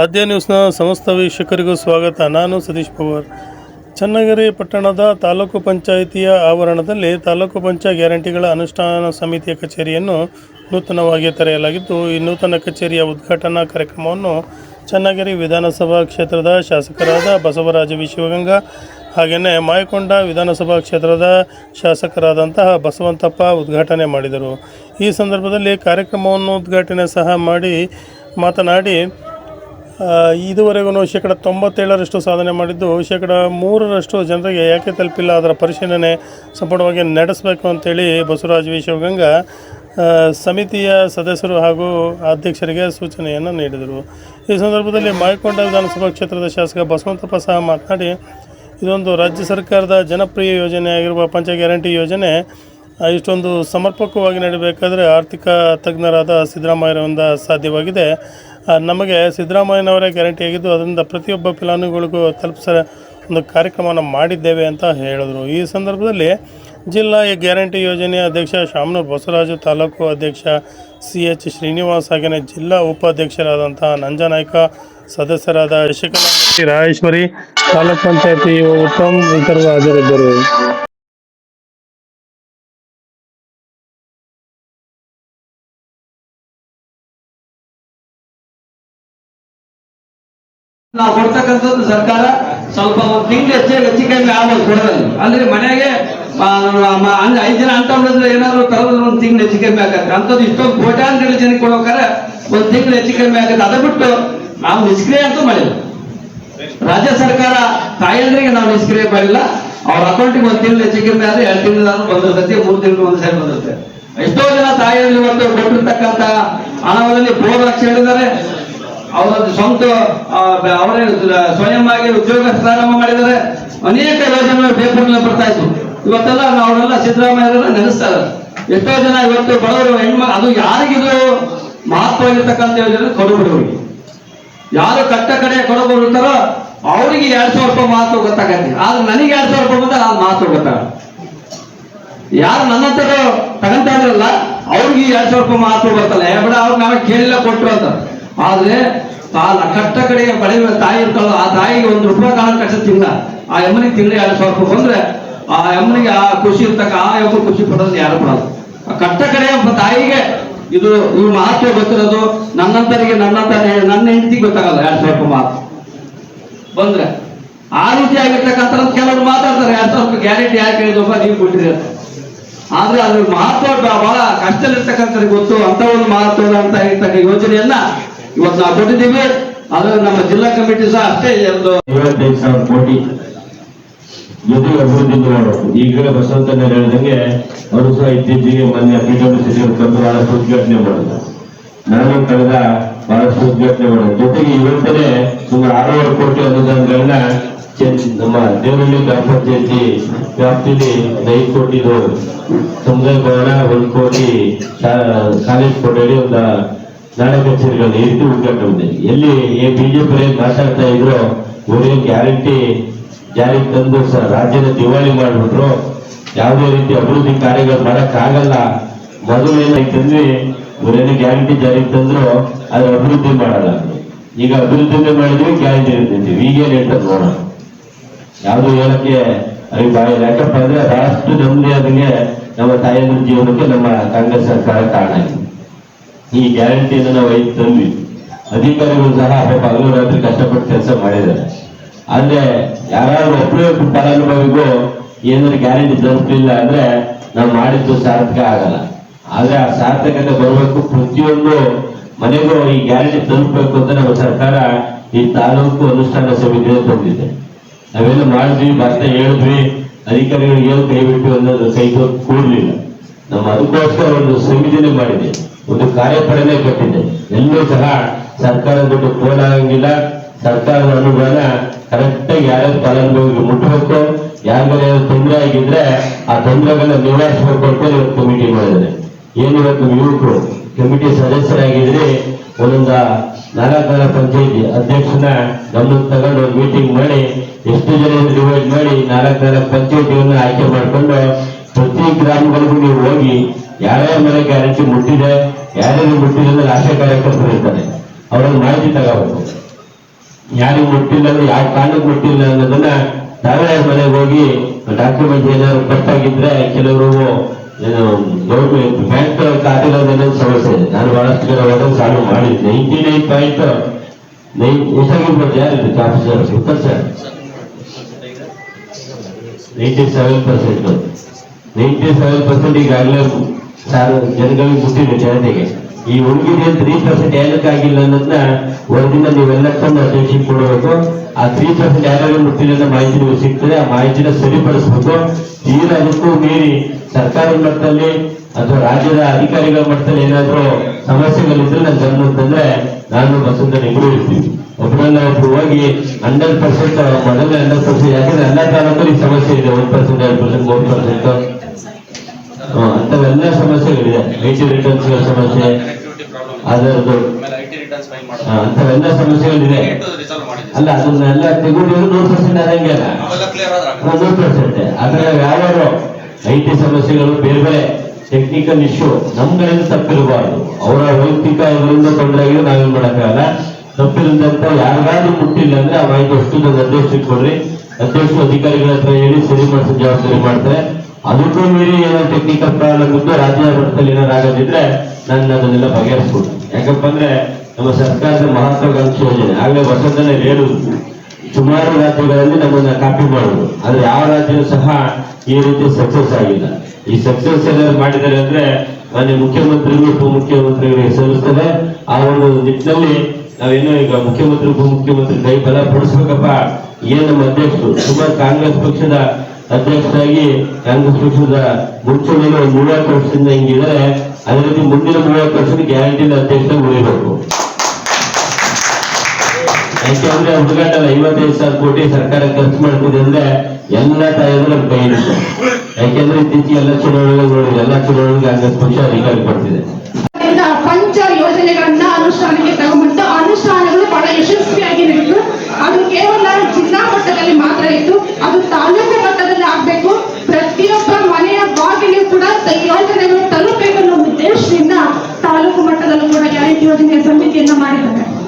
ಆದ್ಯ ನ್ಯೂಸ್ನ ಸಮಸ್ತ ವೀಕ್ಷಕರಿಗೂ ಸ್ವಾಗತ. ನಾನು ಸತೀಶ್ ಪವಾರ್. ಚನ್ನಗಿರಿ ಪಟ್ಟಣದ ತಾಲೂಕು ಪಂಚಾಯಿತಿಯ ಆವರಣದಲ್ಲಿ ತಾಲೂಕು ಪಂಚಾಯತ್ ಗ್ಯಾರಂಟಿಗಳ ಅನುಷ್ಠಾನ ಸಮಿತಿಯ ಕಚೇರಿಯನ್ನು ನೂತನವಾಗಿ ತೆರೆಯಲಾಗಿದ್ದು, ಈ ನೂತನ ಕಚೇರಿಯ ಉದ್ಘಾಟನಾ ಕಾರ್ಯಕ್ರಮವನ್ನು ಚನ್ನಗಿರಿ ವಿಧಾನಸಭಾ ಕ್ಷೇತ್ರದ ಶಾಸಕರಾದ ಬಸವರಾಜ ವಿಶ್ವಗಂಗಾ ಹಾಗೆಯೇ ಮಾಯಕೊಂಡ ವಿಧಾನಸಭಾ ಕ್ಷೇತ್ರದ ಶಾಸಕರಾದಂತಹ ಬಸವಂತಪ್ಪ ಉದ್ಘಾಟನೆ ಮಾಡಿದರು. ಈ ಸಂದರ್ಭದಲ್ಲಿ ಕಾರ್ಯಕ್ರಮವನ್ನು ಉದ್ಘಾಟನೆ ಸಹ ಮಾಡಿ ಮಾತನಾಡಿ ಇದುವರೆಗೂ ಶೇಕಡ ತೊಂಬತ್ತೇಳರಷ್ಟು ಸಾಧನೆ ಮಾಡಿದ್ದು, ಶೇಕಡ ಮೂರರಷ್ಟು ಜನರಿಗೆ ಯಾಕೆ ತಲುಪಿಲ್ಲ ಅದರ ಪರಿಶೀಲನೆ ಸಂಪೂರ್ಣವಾಗಿ ನಡೆಸಬೇಕು ಅಂತೇಳಿ ಬಸವರಾಜ ವಿ ಶಿವಗಂಗ ಸಮಿತಿಯ ಸದಸ್ಯರು ಹಾಗೂ ಅಧ್ಯಕ್ಷರಿಗೆ ಸೂಚನೆಯನ್ನು ನೀಡಿದರು. ಈ ಸಂದರ್ಭದಲ್ಲಿ ಮಾಯಕೊಂಡ ವಿಧಾನಸಭಾ ಕ್ಷೇತ್ರದ ಶಾಸಕ ಬಸವಂತಪ್ಪ ಸಹ ಮಾತನಾಡಿ, ಇದೊಂದು ರಾಜ್ಯ ಸರ್ಕಾರದ ಜನಪ್ರಿಯ ಯೋಜನೆಯಾಗಿರುವ ಪಂಚ ಗ್ಯಾರಂಟಿ ಯೋಜನೆ ಇಷ್ಟೊಂದು ಸಮರ್ಪಕವಾಗಿ ನಡೀಬೇಕಾದರೆ ಆರ್ಥಿಕ ತಜ್ಞರಾದ ಸಿದ್ದರಾಮಯ್ಯರಿಂದ ಸಾಧ್ಯವಾಗಿದೆ. ನಮಗೆ ಸಿದ್ದರಾಮಯ್ಯನವರೇ ಗ್ಯಾರಂಟಿ ಆಗಿದ್ದು ಅದರಿಂದ ಪ್ರತಿಯೊಬ್ಬ ಫಲಾನುಭವಿಗಳಿಗೂ ತಲುಪಿಸ ಒಂದು ಕಾರ್ಯಕ್ರಮವನ್ನು ಮಾಡಿದ್ದೇವೆ ಅಂತ ಹೇಳಿದರು. ಈ ಸಂದರ್ಭದಲ್ಲಿ ಜಿಲ್ಲಾ ಗ್ಯಾರಂಟಿ ಯೋಜನೆಯ ಅಧ್ಯಕ್ಷ ಶಾಮನೂರು ಬಸವರಾಜು, ತಾಲೂಕು ಅಧ್ಯಕ್ಷ ಸಿ ಎಚ್ ಶ್ರೀನಿವಾಸ್ ಹಾಗೆಯೇ ಜಿಲ್ಲಾ ಉಪಾಧ್ಯಕ್ಷರಾದಂತಹ ನಂಜನಾಯ್ಕ, ಸದಸ್ಯರಾದ ಶಶಿಕಲಾ ರಾಯೇಶ್ವರಿ ತಾಲೂಕ್ ಪಂಚಾಯತಿ ಉತ್ತಮ್ ಇತರರು ಹಾಜರಿದ್ದರು ನಾವು ಕೊಡ್ತಕ್ಕಂಥದ್ದು ಸರ್ಕಾರ ಸ್ವಲ್ಪ ಒಂದು ತಿಂಗಳು ಹೆಚ್ಚು ಹೆಚ್ಚು ಕಮ್ಮಿ ಆಗ್ಬೋದು ಕೊಡೋದು ಅಂದ್ರೆ ಮನೆಗೆ ಅಂದ್ರೆ ಐದು ಜನ ಅಂತ ಏನಾದ್ರು ತರೋದ್ರೆ ಒಂದು ತಿಂಗಳು ಹೆಚ್ಚು ಕಮ್ಮಿ ಆಗತ್ತೆ. ಅಂಥದ್ದು ಇಷ್ಟೊಂದು ಕೋಟ್ಯಾಂತರ ಜನಕ್ಕೆ ಕೊಡೋಕಾರ ಒಂದು ತಿಂಗಳು ಹೆಚ್ಚು ಕಮ್ಮಿ ಆಗತ್ತೆ. ಅದ ಬಿಟ್ಟು ನಾವು ನಿಷ್ಕ್ರಿಯ ಅಂತೂ ಮಾಡಿಲ್ಲ. ರಾಜ್ಯ ಸರ್ಕಾರ ತಾಯಂದ್ರಿಗೆ ನಾವು ನಿಷ್ಕ್ರಿಯ ಮಾಡಿಲ್ಲ. ಅವ್ರ ಅಕೌಂಟಿಗೆ ಒಂದು ತಿಂಗಳು ಹೆಚ್ಚು ಕಮ್ಮಿ ಆದ್ರೆ ಎರಡು ತಿಂಗಳಾದ್ರೂ ಬಂದಿರ್ತೈತಿ ಮೂರು ತಿಂಗಳು ಒಂದು ಸರಿ ಬಂದಿರುತ್ತೆ ಎಷ್ಟೋ ಜನ ತಾಯಿಯಲ್ಲಿ ಇವತ್ತು ಕೊಟ್ಟಿರ್ತಕ್ಕಂಥ ಹಣದಲ್ಲಿ ಬೋರ್ ಲಕ್ಷ ಹೇಳಿದ್ದಾರೆ ಅವರದ್ದು ಸ್ವಂತ ಅವರೇ ಸ್ವಯಂ ಆಗಿ ಉದ್ಯೋಗ ಪ್ರಾರಂಭ ಮಾಡಿದರೆ ಅನೇಕ ಯೋಜನೆಗಳು ಪೇಪರ್ನಲ್ಲಿ ಬರ್ತಾ ಇತ್ತು ಇವತ್ತೆಲ್ಲ ಅವರೆಲ್ಲ ಸಿದ್ದರಾಮಯ್ಯ ನೆನೆಸ್ತಾರೆ ಎಷ್ಟೋ ಜನ ಇವತ್ತು ಬಡವರು, ಹೆಣ್ಮ, ಅದು ಯಾರಿಗಿದು ಮಹತ್ವವಾಗಿರ್ತಕ್ಕಂಥ ಯೋಜನೆ ಕೊಡುಬಿಡುವರಿಗೆ ಯಾರು ಕಟ್ಟ ಕಡೆ ಇರ್ತಾರೋ, ಅವರಿಗೆ ಎರಡ್ ಸಾವಿರ ರೂಪಾಯಿ ಮಾತು ಗೊತ್ತಾಗತ್ತೆ. ಆದ್ರೆ ನನಗೆ ಎರಡ್ ಸಾವಿರ ರೂಪಾಯಿ ಬಂದ್ರೆ ಆ ಮಾತು ಗೊತ್ತಾಗ ಯಾರು ನನ್ನ ಹತ್ರ ತಗೊಂತ ಇದ್ರಲ್ಲ, ಅವ್ರಿಗೆ ಎರಡ್ ಸಾವಿರ ರೂಪಾಯಿ ಮಾತು ಗೊತ್ತಲ್ಲ ಬಿಡ, ಅವ್ರು ನಾವೇ ಕೇಳಿಲ್ಲ, ಕೊಟ್ರು ಅಂತ. ಆದ್ರೆ ತಾನ ಕಟ್ಟ ಕಡೆಗೆ ಪಡೆಯುವ ತಾಯಿ ಇರ್ತಾಳ ಆ ತಾಯಿಗೆ ಒಂದು ರೂಪಾಯಿ ಕಾಲ ಕಷ್ಟ ತಿಂಗಳ ಆ ಎಮ್ಮನಿಗೆ ತಿಂಗಳ ಎರಡು ಸಾವಿರ ರೂಪಾಯಿ ಬಂದ್ರೆ ಆ ಎಮ್ಮನಿಗೆ ಆ ಖುಷಿ ಇರ್ತಕ್ಕ ಆ ಎಮ್ಮ ಖುಷಿ ಪಡೋದು ಯಾರು ಪಡೋದು? ಆ ಕಟ್ಟ ಕಡೆ ಒಬ್ಬ ತಾಯಿಗೆ ಇದು ಈ ಮಹತ್ವ ಗೊತ್ತಿರೋದು, ನನ್ನಂತರಿಗೆ ನನ್ನಂತ ನನ್ನ ಹೆಂಡತಿ ಗೊತ್ತಾಗಲ್ಲ ಎರಡ್ ಸಾವಿರ ಮಾತು ಬಂದ್ರೆ ಆ ರೀತಿ ಆಗಿರ್ತಕ್ಕಂಥ ಕೆಲವರು ಮಾತಾಡ್ತಾರೆ, ಎರಡ್ ಸಾವಿರ ರೂಪಾಯಿ ಗ್ಯಾರಂಟಿ ಯಾಕೆ ಹೇಳಿದಪ್ಪ ನೀವು ಕೊಟ್ಟಿದ್ರೆ ಆದ್ರೆ ಅದ್ರ ಮಹತ್ವ ಬಹಳ ಕಷ್ಟದಲ್ಲಿರ್ತಕ್ಕಂಥದ್ದು ಗೊತ್ತು ಅಂತ ಒಂದು ಮಹತ್ವದ ಅಂತ ಇರ್ತಕ್ಕ ಯೋಜನೆಯನ್ನ ಇವತ್ತು ನಾವು ಕೊಟ್ಟಿದ್ದೀವಿ. ಅದು ನಮ್ಮ ಜಿಲ್ಲಾ ಕಮಿಟಿ ಸಹ ಅಷ್ಟೇ ಒಂದು ಐವತ್ತೈದು ಸಾವಿರ ಕೋಟಿ ಜೊತೆಗೆ ಅಭಿವೃದ್ಧಿ ಮಾಡಬೇಕು ಈಗಲೇ ಬಸವಂತನ ಹೇಳಿದಂಗೆ ಅವರು ಸಹ ಇತ್ತೀಚೆಗೆ ಮೊನ್ನೆ ಪಿಡಬ್ಲ್ಯೂ ತಂದು ಬಹಳಷ್ಟು ಉದ್ಘಾಟನೆ ಮಾಡಿದ್ರು. ನಾನು ಕಳೆದ ಬಹಳಷ್ಟು ಉದ್ಘಾಟನೆ ಮಾಡಿದೆ ಜೊತೆಗೆ ಇವತ್ತೇ ಸುಮಾರು ಆರೂವರೆ ಕೋಟಿ ಅನುದಾನಗಳನ್ನ ನಮ್ಮ ದೇವಳ್ಳಿ ಗ್ರಾಮ ಪಂಚಾಯತಿ ವ್ಯಾಪ್ತಿಯಲ್ಲಿ ಐದು ಕೋಟಿದು ಸಮುದಾಯ ಭವನ, ಒಂದು ಕೋಟಿ ಕಾಲೇಜ್ ಕೊಠಡಿ, ಒಂದು ನಾಳೆ ಕಚೇರಿಗಳು ರೀತಿ ಉದ್ಘಾಟನೆ ಎಲ್ಲಿ ಬಿಜೆಪಿ ಮಾತಾಡ್ತಾ ಇದ್ರು ಇವರೇ ಗ್ಯಾರಂಟಿ ಜಾರಿಗೆ ತಂದು ಸರ್ ರಾಜ್ಯದ ದಿವಾಳಿ ಮಾಡಿಬಿಟ್ರು, ಯಾವುದೇ ರೀತಿ ಅಭಿವೃದ್ಧಿ ಕಾರ್ಯಗಳು ಮಾಡಕ್ ಆಗಲ್ಲ ಮೊದಲು ಏನಾಯ್ತಂದ್ರೆ ಇವರೇನು ಗ್ಯಾರಂಟಿ ಜಾರಿಗೆ ತಂದ್ರು ಅದ್ರ ಅಭಿವೃದ್ಧಿ ಮಾಡಲ್ಲ. ಈಗ ಅಭಿವೃದ್ಧಿ ಮಾಡಿದ್ವಿ ಗ್ಯಾರಂಟಿ ಇರ್ತೈತಿ ಈಗೇನ್ ಹೇಳ್ತಾರೆ ನೋಡೋಣ. ಯಾವುದು ಹೇಳಕ್ಕೆ ಅವ್ರಿಗೆ ಬಾಯಿ. ಯಾಕಪ್ಪ ಅಂದ್ರೆ ಬಹಳಷ್ಟು ನೆಮ್ಮದಿ ಅದಕ್ಕೆ ನಮ್ಮ ತಾಯಿಯ ಜೀವನಕ್ಕೆ ನಮ್ಮ ಕಾಂಗ್ರೆಸ್ ಸರ್ಕಾರ ಕಾರಣ ಈ ಗ್ಯಾರಂಟಿಯನ್ನು ನಾವು ಐದು ತಂದ್ವಿ. ಅಧಿಕಾರಿಗಳು ಸಹ ಪಗಲು ರಾತ್ರಿ ಕಷ್ಟಪಟ್ಟು ಕೆಲಸ ಮಾಡಿದ್ದಾರೆ. ಆದ್ರೆ ಯಾರಾದ್ರೂ ಒಬ್ಬರೇ ಒಬ್ಬ ಫಲಾನುಭವಿಗೂ ಏನಾದ್ರು ಗ್ಯಾರಂಟಿ ತಲುಪಲಿಲ್ಲ ಅಂದ್ರೆ ನಾವು ಮಾಡಿದ್ದು ಸಾರ್ಥಕ ಆಗಲ್ಲ. ಆದ್ರೆ ಆ ಸಾರ್ಥಕತೆ ಬರಬೇಕು. ಪ್ರತಿಯೊಂದು ಮನೆಗೂ ಈ ಗ್ಯಾರಂಟಿ ತಲುಪಬೇಕು ಅಂತ ನಮ್ಮ ಸರ್ಕಾರ ಈ ತಾಲೂಕು ಅನುಷ್ಠಾನ ಸಮಿತಿಯಲ್ಲಿ ತಂದಿದೆ. ನಾವೆಲ್ಲ ಮಾಡಿದ್ವಿ ಭಾಷೆ ಹೇಳಿದ್ವಿ. ಅಧಿಕಾರಿಗಳಿಗೆ ಏನು ಕೈ ಬಿಟ್ಟು ಅನ್ನೋದು ಕೈ ಕೂಡಲಿಲ್ಲ. ನಮ್ಮ ಅದಕ್ಕೋಸ್ಕರ ಒಂದು ಸಮಿತಿನೇ ಮಾಡಿದೆ. ಒಂದು ಕಾರ್ಯಪಡೆನೇ ಕೊಟ್ಟಿದೆ ಎಲ್ಲೂ ಸಹ ಸರ್ಕಾರದ ದುಡ್ಡು ಆಗಂಗಿಲ್ಲ ಸರ್ಕಾರದ ಅನುದಾನ ಕರೆಕ್ಟಾಗಿ ಯಾರ್ಯಾರು ಫಲಾನುಭವಿಗೆ ಮುಟ್ಟಬೇಕು ಯಾರ ಮೇಲೆ ತೊಂದರೆ ಆಗಿದ್ರೆ ಆ ತೊಂದರೆಗಳನ್ನ ನಿವಾರಿಸಬೇಕು ಅಂತ ಇವತ್ತು ಕಮಿಟಿ ಮಾಡಿದ್ದಾರೆ. ಏನು ಯುವಕರು? ಕಮಿಟಿ ಸದಸ್ಯರಾಗಿದ್ರೆ ಒಂದೊಂದು ನಾಲ್ಕು ಪಂಚಾಯಿತಿ ಅಧ್ಯಕ್ಷನ ಗಮನಕ್ಕೆ ತಗೊಂಡು ಮೀಟಿಂಗ್ ಮಾಡಿ, ಎಷ್ಟು ಜನ ಡಿವೈಡ್ ಮಾಡಿ ನಾಲ್ಕು ಪಂಚಾಯಿತಿಯನ್ನು ಆಯ್ಕೆ ಮಾಡ್ಕೊಂಡು ಪ್ರತಿ ಗ್ರಾಮಗಳಿಗೂ ನೀವು ಹೋಗಿ ಯಾರ್ಯಾರ ಮೇಲೆ ಗ್ಯಾರಂಟಿ ಮುಟ್ಟಿದೆ ಯಾರ್ಯಾರು ಮುಟ್ಟಿದೆ ಅಂದ್ರೆ ಆಶಾ ಕಾರ್ಯಕರ್ತರು ಇರ್ತಾರೆ. ಅವ್ರಿಗೆ ಮಾಹಿತಿ ತಗೋಬೇಕು. ಯಾರಿಗೂ ಮುಟ್ಟಿಲ್ಲ ಅಂದ್ರೆ ಯಾವ ಕಾರಣಕ್ಕೆ ಮುಟ್ಟಿಲ್ಲ ಅನ್ನೋದನ್ನ ತಾವೇ ಮನೆಗೆ ಹೋಗಿ ಡಾಕ್ಯುಮೆಂಟ್ ಏನಾದ್ರು ಕಟ್ಟಾಗಿದ್ರೆ ಕೆಲವರು, ಏನು ಬ್ಯಾಂಕ್ ಸಮಸ್ಯೆ ಇದೆ. ನಾನು ಬಹಳಷ್ಟು ಜನ ಹೋದಾಗ ಸಾಲ್ವ್ ಮಾಡಿದ್ದೆ. ನೈಂಟಿ ನೈನ್ ಪಾಯಿಂಟ್ ನೈನ್ ಎಷ್ಟಾಗಿರ್ಬೋದು ಯಾರಿದೆ ಆಫೀಸರ್ ಉತ್ತರ sir ninety seven percent ninety seven percent ಈಗಾಗಲೇ ಸಾರ್ ಜನಗಳಿಗೆ ಮುಟ್ಟಿದೆ ಜನತೆಗೆ. ಈ ಉಳಿದಿದೆ ತ್ರೀ ಪರ್ಸೆಂಟ್ ಏನಕ್ಕಾಗಿಲ್ಲ ಅನ್ನೋದನ್ನ ವರದಿನ ತಂದು ಅಧ್ಯಕ್ಷಕ್ಕೆ ಕೊಡಬೇಕು. ಆ ತ್ರೀ ಪರ್ಸೆಂಟ್ ಯಾರ್ಯಾರು ಮುಟ್ಟಿಲ್ಲ ಅನ್ನೋ ಮಾಹಿತಿ ನಿಮಗೆ ಸಿಗ್ತದೆ. ಆ ಮಾಹಿತಿನ ಸರಿಪಡಿಸ್ಬೇಕು. ತೀರಾ ಅದಕ್ಕೂ ಮೀರಿ ಸರ್ಕಾರದ ಮಟ್ಟದಲ್ಲಿ ಅಥವಾ ರಾಜ್ಯದ ಅಧಿಕಾರಿಗಳ ಮಟ್ಟದಲ್ಲಿ ಏನಾದರೂ ಸಮಸ್ಯೆಗಳಿದ್ರೆ ನನ್ನ ಗಮನ ತಂದ್ರೆ ನಾನು ಬಸಂತ ಇಬ್ಬರು ಇರ್ತೀವಿ ಒಬ್ಬರನ್ನ ಒಬ್ರು ಹೋಗಿ ಹಂಡ್ರೆಡ್ ಪರ್ಸೆಂಟ್ ಮೊದಲನೇ ಹಂಡ್ರೆಡ್ ಪರ್ಸೆಂಟ್ ಯಾಕಂದ್ರೆ ಎಲ್ಲ ತಾಲೂಕಲ್ಲಿ ಸಮಸ್ಯೆ ಇದೆ ಒನ್ ಪರ್ಸೆಂಟ್ ಎರಡು ಪರ್ಸೆಂಟ್ ಮೂರು ಪರ್ಸೆಂಟ್ ಅಂತವೆಲ್ಲ ಸಮಸ್ಯೆಗಳಿದೆ. ಐ ಟಿ ರಿಟರ್ನ್ಸ್ ಸಮಸ್ಯೆ ಅದರದ್ದು ಅಂಥವೆಲ್ಲ ಸಮಸ್ಯೆಗಳಿದೆ. ಅಲ್ಲ, ಅದನ್ನೆಲ್ಲ ತೆಗೆದು ನೂರು ಪರ್ಸೆಂಟ್ ಆದಂಗೆ ಅಲ್ಲ? ನೂರು ಪರ್ಸೆಂಟ್ ಅದರ ಯಾವ್ಯಾವ ಐ ಟಿ ಸಮಸ್ಯೆಗಳು ಬೇರೆ ಬೇರೆ ಟೆಕ್ನಿಕಲ್ ಇಶ್ಯೂ ನಮ್ ಕಡೆಯಿಂದ ತಪ್ಪಿರಬಾರ್ದು. ಅವರ ವೈಯಕ್ತಿಕ ಇದರಿಂದ ತೊಂದರೆ ಆಗಿದೆ ನಾವೇನ್ ಮಾಡಕ್ಕಾಗಲ್ಲ. ತಪ್ಪಿಲ್ಲದಂತ ಯಾರಿಗಾದ್ರೂ ಮುಟ್ಟಿಲ್ಲ ಅಂದ್ರೆ ಆ ಮಾಹಿತಿ ಅಷ್ಟು ನನ್ನ ಅಧ್ಯಕ್ಷರಿಗೆ ಕೊಡ್ರಿ. ಅಧ್ಯಕ್ಷರು ಅಧಿಕಾರಿಗಳ ಹತ್ರ ಹೇಳಿ ಸರಿ ಮಾಡಿಸೋ, ಜವಾಬ್ದಾರಿ ಮಾಡ್ತಾರೆ. ಅದಕ್ಕೂ ಮೀರಿ ಏನೋ ಟೆಕ್ನಿಕಲ್ ಪ್ರಾಬ್ಲಮ್ ಇದ್ದು ರಾಜ್ಯ ಮಟ್ಟದಲ್ಲಿ ಏನಾರು ಆಗೋದಿದ್ರೆ ನಾನು ಅದನ್ನೆಲ್ಲ ಬಗೆಹರಿಸ್ಬೋದು ಯಾಕಪ್ಪ ಅಂದ್ರೆ ನಮ್ಮ ಸರ್ಕಾರದ ಮಹತ್ವಾಕಾಂಕ್ಷಿ ಯೋಜನೆ. ಆಗಲೇ ವರ್ಷದಲ್ಲೇ ಹೇಳು ಸುಮಾರು ರಾಜ್ಯಗಳಲ್ಲಿ ನಮ್ಮನ್ನ ಕಾಪಿ ಮಾಡುದು ಆದ್ರೆ ಯಾವ ರಾಜ್ಯನೂ ಸಹ ಈ ರೀತಿ ಸಕ್ಸಸ್ ಆಗಿಲ್ಲ. ಈ ಸಕ್ಸಸ್ ಏನಾದ್ರು ಮಾಡಿದ್ದಾರೆ ಅಂದ್ರೆ ಮಾನ್ಯ ಮುಖ್ಯಮಂತ್ರಿಗಳು ಉಪಮುಖ್ಯಮಂತ್ರಿಗಳಿಗೆ ಸಲ್ಲಿಸ್ತದೆ ಆ ಒಂದು ನಿಟ್ಟಿನಲ್ಲಿ ನಾವೇನೋ ಈಗ ಮುಖ್ಯಮಂತ್ರಿ, ಉಪಮುಖ್ಯಮಂತ್ರಿ ಕೈ ಬಲ ಪಡಿಸ್ಬೇಕಪ್ಪ ಏನು ನಮ್ಮ ಅಧ್ಯಕ್ಷರು, ಸುಮಾರು ಕಾಂಗ್ರೆಸ್ ಪಕ್ಷದ ಅಧ್ಯಕ್ಷರಾಗಿ ಕಾಂಗ್ರೆಸ್ ಪಕ್ಷದ ಮುಂಚೂಣಿಗೆ ಮೂವತ್ತು ವರ್ಷದಿಂದ ಹಿಂಗಿದ್ರೆ ಅದೇ ರೀತಿ ಮುಂದಿನ ಮೂವತ್ತು ವರ್ಷದ ಗ್ಯಾರಂಟಿ ಅಧ್ಯಕ್ಷ ಉಳಿಬೇಕು. ಯಾಕೆಂದ್ರೆ ಹುಡುಗಾಟಲ್ಲ ಐವತ್ತೈದು ಸಾವಿರ ಕೋಟಿ ಸರ್ಕಾರ ಖರ್ಚು ಮಾಡ್ತಿದೆ ಅಂದ್ರೆ ಎಲ್ಲ ತಾಯಿದ್ರು ಕೈ ಹಿಡಿತು ಯಾಕೆಂದ್ರೆ ಇತ್ತೀಚೆಗೆ ಎಲ್ಲ ಚುನಾವಣೆಗಳು ನೋಡಿ ಎಲ್ಲ ಚುನಾವಣೆಗೆ ಕಾಂಗ್ರೆಸ್ ಪಕ್ಷ ಅಧಿಕಾರ ಪಡ್ತಿದೆ ಪಂಚ ಯೋಜನೆಗಳನ್ನ ಅನುಷ್ಠಾನಕ್ಕೆ ತಗೊಂಡ್ಬಂದು ಅನುಷ್ಠಾನಗಳು ಬಹಳ ಯಶಸ್ವಿಯಾಗಿ ಅದು ಕೇವಲ ಜಿಲ್ಲಾ ಮಟ್ಟದಲ್ಲಿ ಮಾತ್ರ ಇತ್ತು இருபத்தஞ்சு வருஷம் என் சமைக்கு என்ன மாறி